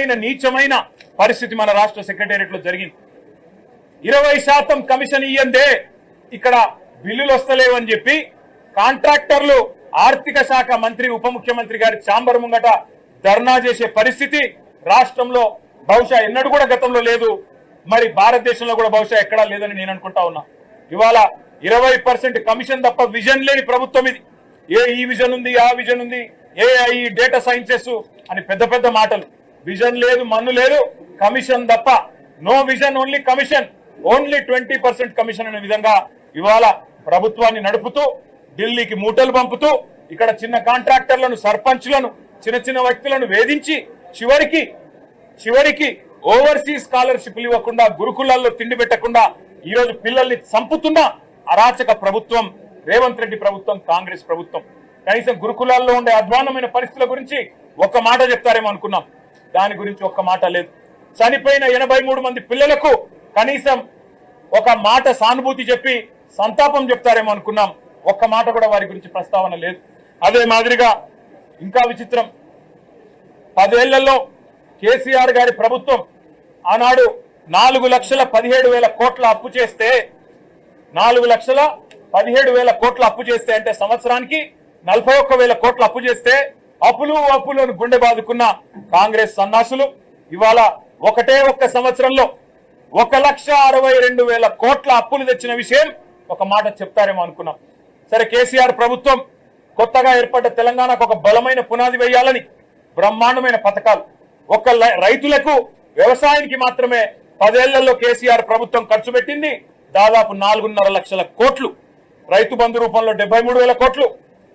హీనమైన నీచమైన పరిస్థితి మన రాష్ట్ర సెక్రటేరియట్లో జరిగింది. ఇరవై శాతం కమిషన్ ఇయ్యందే ఇక్కడ బిల్లులు వస్తలేవని చెప్పి కాంట్రాక్టర్లు ఆర్థిక శాఖ మంత్రి ఉప ముఖ్యమంత్రి గారి చాంబర్ ముంగట ధర్నా చేసే పరిస్థితి రాష్ట్రంలో బహుశా ఎన్నడూ కూడా గతంలో లేదు. మరి భారతదేశంలో కూడా బహుశా ఎక్కడా లేదని నేను అనుకుంటా ఉన్నా. ఇవాళ ఇరవై పర్సెంట్ కమిషన్ తప్ప విజన్ లేని ప్రభుత్వం ఇది. ఏ ఈ విజన్ ఉంది ఆ విజన్ ఉంది ఏ ఈ డేటా సైన్సెస్ అని పెద్ద పెద్ద మాటలు. విజన్ లేదు మన్ను లేదు కమిషన్ తప్ప. No vision only commission. Only twenty percent commission అనే విధంగా ఇవాళ ప్రభుత్వాన్ని నడుపుతూ ఢిల్లీకి మూటలు పంపుతూ ఇక్కడ చిన్న కాంట్రాక్టర్లను సర్పంచ్లను చిన్న చిన్న వ్యక్తులను వేధించి చివరికి చివరికి ఓవర్సీస్ స్కాలర్షిప్లు ఇవ్వకుండా గురుకులాల్లో తిండి పెట్టకుండా ఈరోజు పిల్లల్ని చంపుతున్న అరాచక ప్రభుత్వం రేవంత్ రెడ్డి ప్రభుత్వం కాంగ్రెస్ ప్రభుత్వం. కనీసం గురుకులాల్లో ఉండే అధ్వానమైన పరిస్థితుల గురించి ఒక్క మాట చెప్తారేమో అనుకున్నాం. దాని గురించి ఒక్క మాట లేదు. చనిపోయిన ఎనభై మూడు మంది పిల్లలకు కనీసం ఒక మాట సానుభూతి చెప్పి సంతాపం చెప్తారేమో అనుకున్నాం. ఒక్క మాట కూడా వారి గురించి ప్రస్తావన లేదు. అదే మాదిరిగా ఇంకా విచిత్రం. పదేళ్ళలో కేసీఆర్ గారి ప్రభుత్వం ఆనాడు నాలుగు లక్షల పదిహేడు వేల కోట్ల అప్పు చేస్తే నాలుగు లక్షల పదిహేడు వేల కోట్ల అప్పు చేస్తే అంటే సంవత్సరానికి నలభై ఒక్క వేల కోట్ల అప్పు చేస్తే అప్పులు అప్పులను గుండె బాదుకున్న కాంగ్రెస్ సన్నాసులు ఇవాళ ఒకటే ఒక్క సంవత్సరంలో ఒక లక్ష అరవై రెండు వేల కోట్ల అప్పులు తెచ్చిన విషయం ఒక మాట చెప్తారేమో అనుకున్నాం. సరే కేసీఆర్ ప్రభుత్వం కొత్తగా ఏర్పడ్డ తెలంగాణకు ఒక బలమైన పునాది వేయాలని బ్రహ్మాండమైన పథకాలు. ఒక లై- రైతులకు వ్యవసాయానికి మాత్రమే పదేళ్ళలో కేసీఆర్ ప్రభుత్వం ఖర్చు పెట్టింది దాదాపు నాలుగున్నర లక్షల కోట్లు. రైతు బంధు రూపంలో డెబ్బై మూడు వేల కోట్లు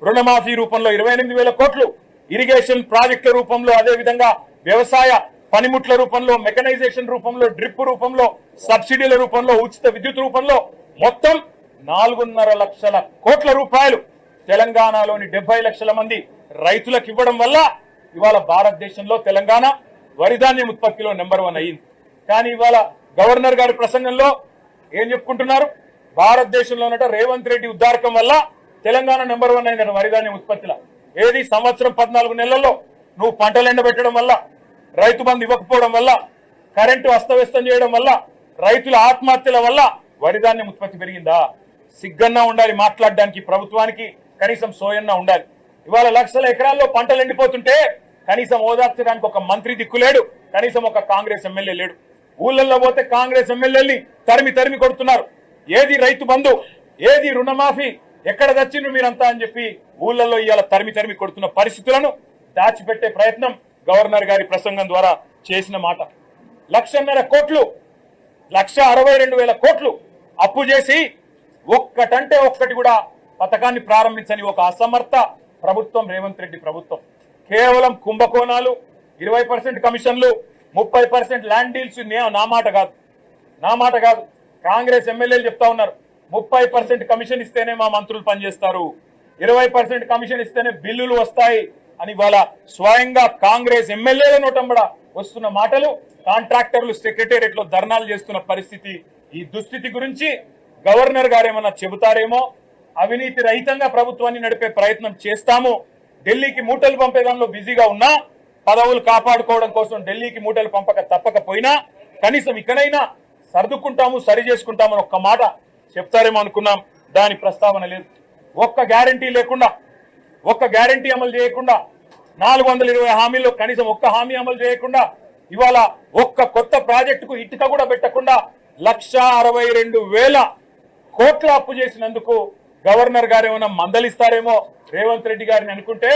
రుణమాఫీ రూపంలో ఇరవై ఎనిమిది వేల కోట్లు ఇరిగేషన్ ప్రాజెక్టుల రూపంలో అదే విధంగా వ్యవసాయ పనిముట్ల రూపంలో మెకనైజేషన్ రూపంలో డ్రిప్ రూపంలో సబ్సిడీల రూపంలో ఉచిత విద్యుత్ రూపంలో మొత్తం నాలుగున్నర లక్షల కోట్ల రూపాయలు తెలంగాణలోని డెబ్బై లక్షల మంది రైతులకు ఇవ్వడం వల్ల ఇవాళ భారతదేశంలో తెలంగాణ వరిధాన్యం ఉత్పత్తిలో నెంబర్ వన్ అయ్యింది కానీ ఇవాళ గవర్నర్ గారి ప్రసంగంలో ఏం చెప్పుకుంటున్నారు? భారతదేశంలో రేవంత్ రెడ్డి ఉద్దారకం వల్ల తెలంగాణ నెంబర్ వన్ అయిందట వరిధాన్యం ఉత్పత్తిలో. ఏది సంవత్సరం పద్నాలుగు నెలల్లో నువ్వు పంటలు ఎండబెట్టడం వల్ల రైతు బంధు ఇవ్వకపోవడం వల్ల కరెంటు అస్తవ్యస్తం చేయడం వల్ల రైతుల ఆత్మహత్యల వల్ల వరిధాన్యం ఉత్పత్తి పెరిగిందా? సిగ్గన్నా ఉండాలి మాట్లాడడానికి ప్రభుత్వానికి కనీసం సోయన్నా ఉండాలి. ఇవాళ లక్షల ఎకరాల్లో పంటలు ఎండిపోతుంటే కనీసం ఓదార్చడానికి ఒక మంత్రి దిక్కులేడు కనీసం ఒక కాంగ్రెస్ ఎమ్మెల్యే లేడు. ఊళ్ళల్లో పోతే కాంగ్రెస్ ఎమ్మెల్యేని తరిమి తరిమి కొడుతున్నారు. ఏది రైతు బంధు ఏది రుణమాఫీ ఎక్కడ తెచ్చిండ్రు మీరంతా అని చెప్పి ఊళ్ళల్లో ఇవాళ తరిమి తరిమి కొడుతున్న పరిస్థితులను దాచిపెట్టే ప్రయత్నం గవర్నర్ గారి ప్రసంగం ద్వారా చేసిన మాట. లక్షన్నర కోట్లు లక్ష అరవై రెండు వేల కోట్లు అప్పు చేసి ఒక్కటంటే ఒక్కటి కూడా పథకాన్ని ప్రారంభించని ఒక అసమర్థ ప్రభుత్వం రేవంత్ రెడ్డి ప్రభుత్వం. కేవలం కుంభకోణాలు ఇరవై పర్సెంట్ కమిషన్లు ముప్పై పర్సెంట్ ల్యాండ్ డీల్స్ నే- నా మాట కాదు. నా మాట కాదు. కాంగ్రెస్ ఎమ్మెల్యేలు చెప్తా ఉన్నారు. ముప్పై పర్సెంట్ కమిషన్ ఇస్తేనే మా మంత్రులు పనిచేస్తారు. ఇరవై పర్సెంట్ కమిషన్ ఇస్తేనే బిల్లులు వస్తాయి అని ఇవాళ స్వయంగా కాంగ్రెస్ ఎమ్మెల్యేల నోటంబడ వస్తున్న మాటలు కాంట్రాక్టర్లు సెక్రటేరియట్లో ధర్నాలు చేస్తున్న పరిస్థితి ఈ దుస్థితి గురించి గవర్నర్ గారు ఏమన్నా చెబుతారేమో? అవినీతి రహితంగా ప్రభుత్వాన్ని నడిపే ప్రయత్నం చేస్తాము. ఢిల్లీకి మూటలు పంపే దానిలో బిజీగా ఉన్నా పదవులు కాపాడుకోవడం కోసం ఢిల్లీకి మూటలు పంపక తప్పకపోయినా కనీసం ఇకనైనా సర్దుకుంటాము సరి చేసుకుంటామని ఒక్క మాట చెప్తారేమో అనుకున్నాం. దాని ప్రస్తావన లేదు. ఒక్క గ్యారంటీ లేకుండా ఒక్క గ్యారంటీ అమలు చేయకుండా నాలుగు వందల ఇరవై హామీల్లో కనీసం ఒక్క హామీ అమలు చేయకుండా ఇవాళ ఒక్క కొత్త ప్రాజెక్టుకు ఇటుక కూడా పెట్టకుండా లక్ష అరవై రెండు వేల కోట్ల అప్పు చేసినందుకు గవర్నర్ గారు ఏమైనా మందలిస్తారేమో? రేవంత్ రెడ్డి గారిని అనుకుంటే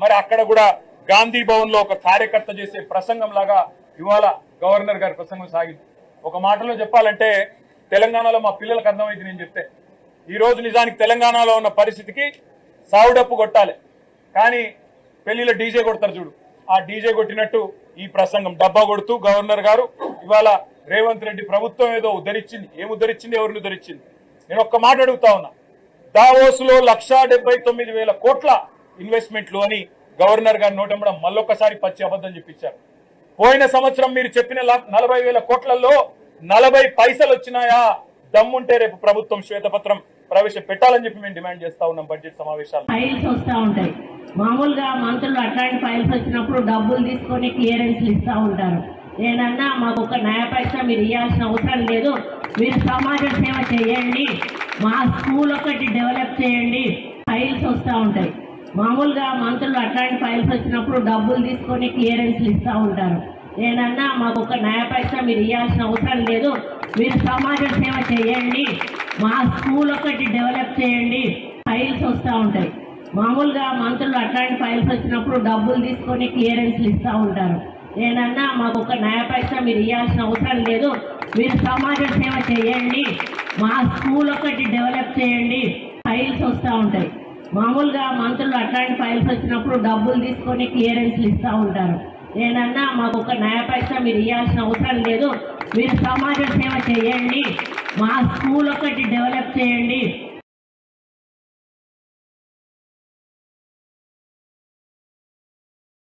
మరి అక్కడ కూడా గాంధీ భవన్లో ఒక కార్యకర్త చేసే ప్రసంగం లాగా ఇవాళ గవర్నర్ గారి ప్రసంగం సాగింది. ఒక మాటలో చెప్పాలంటే తెలంగాణలో మా పిల్లలకు అర్థమైంది నేను చెప్తే. ఈ రోజు నిజానికి తెలంగాణలో ఉన్న పరిస్థితికి సావుడప్పు కొట్టాలి. కానీ పెళ్ళిలో డీజే కొడతారు చూడు. ఆ డీజే కొట్టినట్టు ఈ ప్రసంగం డబ్బా కొడుతూ గవర్నర్ గారు ఇవాళ రేవంత్ రెడ్డి ప్రభుత్వం ఏదో ఉద్ధరించింది. ఏం ఉద్ధరించింది? ఎవరిని ఉద్ధరించింది? నేను ఒక్క మాట అడుగుతా ఉన్నా. దావోస్లో లక్షా డెబ్బై తొమ్మిది వేల కోట్ల ఇన్వెస్ట్మెంట్లు అని గవర్నర్ గారి నోటంబడం మళ్ళొక్కసారి పచ్చి అబద్ధం చెప్పించారు. పోయిన సంవత్సరం మీరు చెప్పిన నలభై వేల కోట్లలో నలభై పైసలు వచ్చినాయా? దమ్ముంటే రేపు ప్రభుత్వం శ్వేతపత్రం ప్రవేశపెట్టాలని చెప్పి మేము డిమాండ్ చేస్తా ఉన్నాం బడ్జెట్ సమావేశాలు. ఫైల్స్ వస్తూ ఉంటాయి. మామూలుగా మంత్రులు అట్లాంటి ఫైల్స్ వచ్చినప్పుడు డబ్బులు తీసుకొని క్లియరెన్స్లు ఇస్తూ ఉంటారు. నేనన్నా మాకు ఒక న్యాయ పైసా మీరు ఇవ్వాల్సిన అవసరం లేదు. మీరు సమాజ సేవ చేయండి. మా స్కూల్ ఒకటి డెవలప్ చేయండి. ఫైల్స్ వస్తూ ఉంటాయి. మామూలుగా మంత్రులు అట్లాంటి ఫైల్స్ వచ్చినప్పుడు డబ్బులు తీసుకొని క్లియరెన్స్లు ఇస్తూ ఉంటారు. నేనన్నా మాకు ఒక న్యాయ పైసా మీరు ఇవ్వాల్సిన అవసరం లేదు. మీరు సమాజ సేవ చేయండి. మా స్కూల్ ఒకటి డెవలప్ చేయండి. ఫైల్స్ వస్తూ ఉంటాయి. మామూలుగా మంత్రులు అట్లాంటి ఫైల్స్ వచ్చినప్పుడు డబ్బులు తీసుకొని క్లియరెన్స్లు ఇస్తూ ఉంటారు. నేనన్నా మాకు ఒక న్యాయ పైసా మీరు ఇవ్వాల్సిన అవసరం లేదు. మీరు సమాజ సేవ చేయండి. మా స్కూల్ ఒకటి డెవలప్ చేయండి. ఫైల్స్ వస్తూ ఉంటాయి. మామూలుగా మంత్రులు అట్లాంటి ఫైల్స్ వచ్చినప్పుడు డబ్బులు తీసుకొని క్లియరెన్స్లు ఇస్తూ ఉంటారు. నేనన్నా మాకు ఒక న్యాయ మీరు అవసరం లేదు మీరు సమాజ సేవ చేయండి మా స్కూల్ పైసా మీరు ఇవ్వాల్సిన అవసరం లేదు. మీరు సమాజ సేవ చేయండి. మా స్కూల్ ఒకటి డెవలప్ చేయండి.